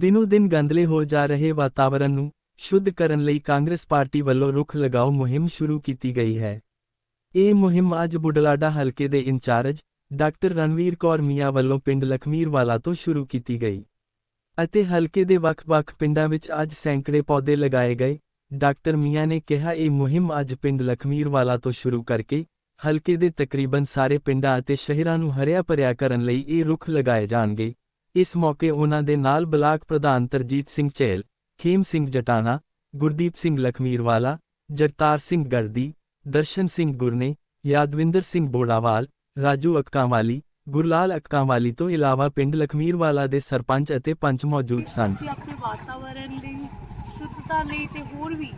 ਦਿਨੋ ਦਿਨ ਗੰਦਲੇ ਹੋ ਜਾ ਰਹੇ ਵਾਤਾਵਰਣ ਨੂੰ ਸ਼ੁੱਧ ਕਰਨ ਲਈ ਕਾਂਗਰਸ ਪਾਰਟੀ ਵੱਲੋਂ ਰੁੱਖ ਲਗਾਓ ਮੁਹਿੰਮ ਸ਼ੁਰੂ ਕੀਤੀ ਗਈ ਹੈ। ਇਹ ਮੁਹਿੰਮ ਅੱਜ ਬੁਢਲਾਡਾ ਹਲਕੇ ਦੇ in charge doctor Ranvir Kaur ਮੀਆਂ ਵੱਲੋਂ ਪਿੰਡ ਲਖਮੀਰਵਾਲਾ ਤੋਂ ਸ਼ੁਰੂ ਕੀਤੀ ਗਈ ਅਤੇ ਹਲਕੇ ਦੇ ਵੱਖ-ਵੱਖ ਪਿੰਡਾਂ ਵਿੱਚ ਅੱਜ ਸੈਂਕੜੇ ਪੌਦੇ ਲਗਾਏ ਗਏ। ਡਾਕਟਰ ਮੀਆਂ ਨੇ ਕਿਹਾ, ਇਹ ਮੁਹਿੰਮ ਅੱਜ ਪਿੰਡ ਲਖਮੀਰਵਾਲਾ ਤੋਂ ਸ਼ੁਰੂ ਕਰਕੇ ਹਲਕੇ ਦੇ ਤਕਰੀਬਨ ਸਾਰੇ ਪਿੰਡਾਂ ਅਤੇ ਸ਼ਹਿਰਾਂ ਨੂੰ ਹਰਿਆ ਭਰਿਆ ਕਰਨ ਲਈ ਇਹ ਰੁੱਖ ਲਗਾਏ ਜਾਣਗੇ। ਇਸ ਮੌਕੇ ਉਹਨਾਂ ਦੇ ਨਾਲ ਬਲਾਕ ਪ੍ਰਧਾਨ ਤਰਜੀਤ ਸਿੰਘ ਚਹਿਲ, ਖੇਮ ਸਿੰਘ ਜਟਾਣਾ, ਗੁਰਦੀਪ ਸਿੰਘ ਲਖਮੀਰਵਾਲਾ, ਜਗਤਾਰ ਸਿੰਘ ਗੜਦੀ ਦਰਸ਼ਨ ਸਿੰਘ ਗੁਰਨੇ, ਯਾਦਵਿੰਦਰ ਸਿੰਘ ਬੋੜਾਵਾਲ, ਰਾਜੂ ਅਕਕਾਂਵਾਲੀ ਗੁਰਲਾਲ ਅਕਕਾਂਵਾਲੀ ਤੋਂ ਇਲਾਵਾ ਪਿੰਡ ਲਖਮੀਰਵਾਲਾ ਦੇ ਸਰਪੰਚ ਅਤੇ ਪੰਚ ਮੌਜੂਦ ਸਨ। ਅਸੀਂ ਆਪਣੇ ਵਾਤਾਵਰਣ ਲਈ, ਸ਼ੁੱਧਤਾ ਲਈ ਤੇ ਹੋਰ ਵੀ,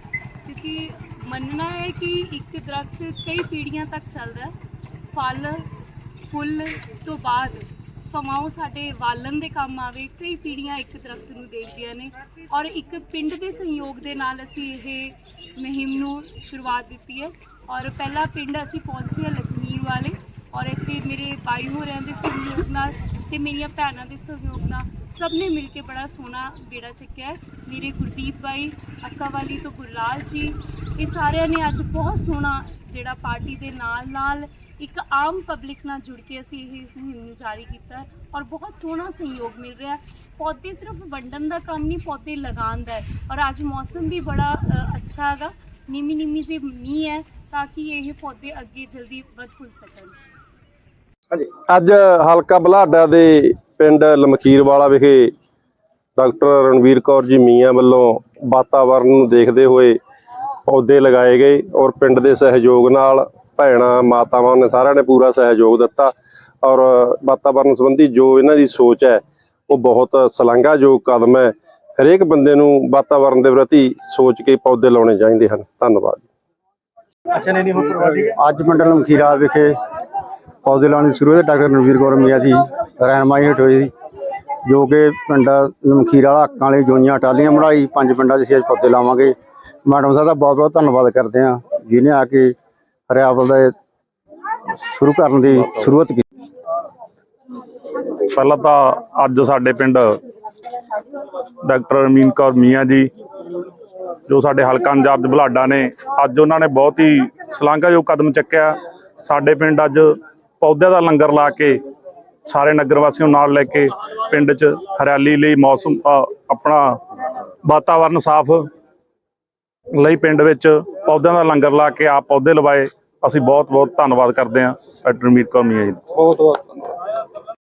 ਕਿਉਂਕਿ ਮੰਨਣਾ ਹੈ ਕਿ ਇੱਕ ਦਰਖਤ ਕਈ ਪੀੜ੍ਹੀਆਂ ਤੱਕ ਚੱਲਦਾ ਹੈ। ਫਲ, ਫੁੱਲ ਤੋਂ ਬਾਅਦ ਸਮਾਂ ਉਹ ਸਾਡੇ ਵਾਲਣ ਦੇ ਕੰਮ ਆਵੇ, ਕਈ ਪੀੜ੍ਹੀਆਂ ਇੱਕ ਦਰਖਤ ਨੂੰ ਦੇਖਦੀਆਂ ਨੇ ਔਰ ਇੱਕ ਪਿੰਡ ਦੇ ਸਹਿਯੋਗ ਦੇ ਨਾਲ ਅਸੀਂ ਇਹ ਮੁਹਿੰਮ ਨੂੰ ਸ਼ੁਰੂਆਤ ਦਿੱਤੀ ਹੈ। ਔਰ ਪਹਿਲਾ ਪਿੰਡ ਅਸੀਂ ਪਹੁੰਚੇ ਹਾਂ ਲਖਮੀਰ ਵਾਲੇ ਔਰ ਇੱਥੇ ਮੇਰੇ ਬਾਈ ਹੋਰਿਆਂ ਦੇ ਸਹਿਯੋਗ ਨਾਲ ਤੇ ਮੇਰੀਆਂ ਭੈਣਾਂ ਦੇ ਸਹਿਯੋਗ ਨਾਲ ਸਭ ਨੇ ਮਿਲ ਕੇ ਬੜਾ ਸੋਹਣਾ ਬੇੜਾ ਚੱਕਿਆ ਹੈ। ਮੇਰੇ ਗੁਰਦੀਪ ਬਾਈ ਅੱਕਾਵਾਲੀ ਤੋਂ ਗੁਰਲਾਲ ਜੀ ਇਹ ਸਾਰਿਆਂ ਨੇ ਅੱਜ ਬਹੁਤ ਸੋਹਣਾ ਜਿਹੜਾ ਪਾਰਟੀ ਦੇ ਨਾਲ ਨਾਲ ਇੱਕ ਆਮ ਪਬਲਿਕ ਨਾਲ ਜੁੜ ਕੇ ਅਸੀਂ ਇਹ ਮੁਹਿੰਮ ਨੂੰ ਜਾਰੀ ਕੀਤਾ ਹੈ ਔਰ ਬਹੁਤ ਸੋਹਣਾ ਸਹਿਯੋਗ ਮਿਲ ਰਿਹਾ ਹੈ। ਪੌਦੇ ਸਿਰਫ ਵੰਡਣ ਦਾ ਕੰਮ ਨਹੀਂ ਪੌਦੇ ਲਗਾਉਣ ਦਾ ਹੈ ਔਰ ਅੱਜ ਮੌਸਮ ਵੀ ਬੜਾ ਅ, ਅੱਛਾ ਹੈਗਾ। ਨਿੰਮੀ ਨਿੰਮੀ ਜੇ ਮੀਂਹ ਹੈ ਤਾਂ ਕਿ ਇਹ ਪੌਦੇ ਅੱਗੇ ਜਲਦੀ ਵੱਧ ਫੁੱਲ ਸਕਣ। ਅੱਜ ਹਲਕਾ ਬਲਾਡਾ ਦੇ ਪਿੰਡ ਲਮਖੀਰ ਵਾਲਾ ਵਿਖੇ ਡਾਕਟਰ ਰਣਵੀਰ ਕੌਰ ਜੀ ਮੀਆਂ ਵੱਲੋਂ ਵਾਤਾਵਰਣ ਨੂੰ ਦੇਖਦੇ ਹੋਏ ਪੌਦੇ ਲਗਾਏ ਗਏ ਔਰ ਪਿੰਡ ਦੇ ਸਹਿਯੋਗ ਨਾਲ ਭੈਣਾਂ ਮਾਤਾਵਾਂ ਨੇ ਸਾਰਿਆਂ ਨੇ ਪੂਰਾ ਸਹਿਯੋਗ ਦਿੱਤਾ ਔਰ ਵਾਤਾਵਰਣ ਸੰਬੰਧੀ ਜੋ ਇਹਨਾਂ ਦੀ ਸੋਚ ਹੈ ਉਹ ਬਹੁਤ ਸ਼ਲਾਘਾਯੋਗ ਕਦਮ ਹੈ। ਹਰੇਕ ਬੰਦੇ ਨੂੰ ਵਾਤਾਵਰਣ ਦੇ ਪ੍ਰਤੀ ਸੋਚ ਕੇ ਪੌਦੇ ਲਾਉਣੇ ਚਾਹੀਦੇ ਹਨ। ਧੰਨਵਾਦ। ਅੱਜ ਮੰਡਲ ਮਖੀਰਾ ਵਿਖੇ ਪੌਦੇ ਲਾਉਣ ਦੀ ਸ਼ੁਰੂਆਤ ਡਾਕਟਰ ਨਵੀਰ ਕੌਰ ਮੀਆਂ ਦੀ ਰਹਿਨਮਾਈ ਹੇਠ ਹੋਈ ਜੋ ਕਿ ਪਿੰਡ ਮਖੀਰਾ ਵਾਲਾ ਹੱਕਾਂ ਵਾਲੀ ਜੋਈਆਂ ਟਾਲੀਆਂ ਬਣਾਈ, ਪੰਜ ਪਿੰਡਾਂ 'ਚ ਅਸੀਂ ਅੱਜ ਪੌਦੇ ਲਾਵਾਂਗੇ। ਮੈਡਮ ਸਾਹਿਬ ਦਾ ਬਹੁਤ ਬਹੁਤ ਧੰਨਵਾਦ ਕਰਦੇ ਹਾਂ ਜਿਨੇ ਆ ਕੇ ਹਰਿਆਵਲ ਦਾ ਸ਼ੁਰੂ ਕਰਨ ਦੀ ਸ਼ੁਰੂਆਤ ਕੀਤੀ। ਪਹਿਲਾਂ ਤਾਂ ਅੱਜ ਸਾਡੇ ਪਿੰਡ ਡਾਕਟਰ ਅਮੀਨ ਕੌਰ ਮੀਆਂ ਜੀ, ਜੋ ਸਾਡੇ ਹਲਕਾ ਇੰਚਾਰਜ ਬੁਲਾਡਾ ਨੇ, ਅੱਜ ਉਹਨਾਂ ਨੇ ਬਹੁਤ ਹੀ ਸ਼ਲਾਘਾਯੋਗ ਕਦਮ ਚੱਕਿਆ। ਸਾਡੇ ਪਿੰਡ ਅੱਜ ਪੌਦਿਆਂ ਦਾ ਲੰਗਰ ਲਾ ਕੇ ਸਾਰੇ ਨਗਰ ਵਾਸੀਆਂ ਨੂੰ ਨਾਲ ਲੈ ਕੇ ਪਿੰਡ 'ਚ ਹਰਿਆਲੀ ਲਈ ਮੌਸਮ ਆਪਣਾ ਵਾਤਾਵਰਨ ਸਾਫ਼ ਲਈ ਪਿੰਡ ਵਿੱਚ ਪੌਦਿਆਂ ਦਾ ਲੰਗਰ ਲਾ ਕੇ ਆਪ ਪੌਦੇ ਲਵਾਏ। ਅਸੀਂ ਬਹੁਤ ਬਹੁਤ ਧੰਨਵਾਦ ਕਰਦੇ ਹਾਂ। ਡਾਕਟਰ ਅਮੀਰ ਕੌਰ ਮੀਆਂ ਜੀ ਬਹੁਤ ਬਹੁਤ ਧੰਨਵਾਦ।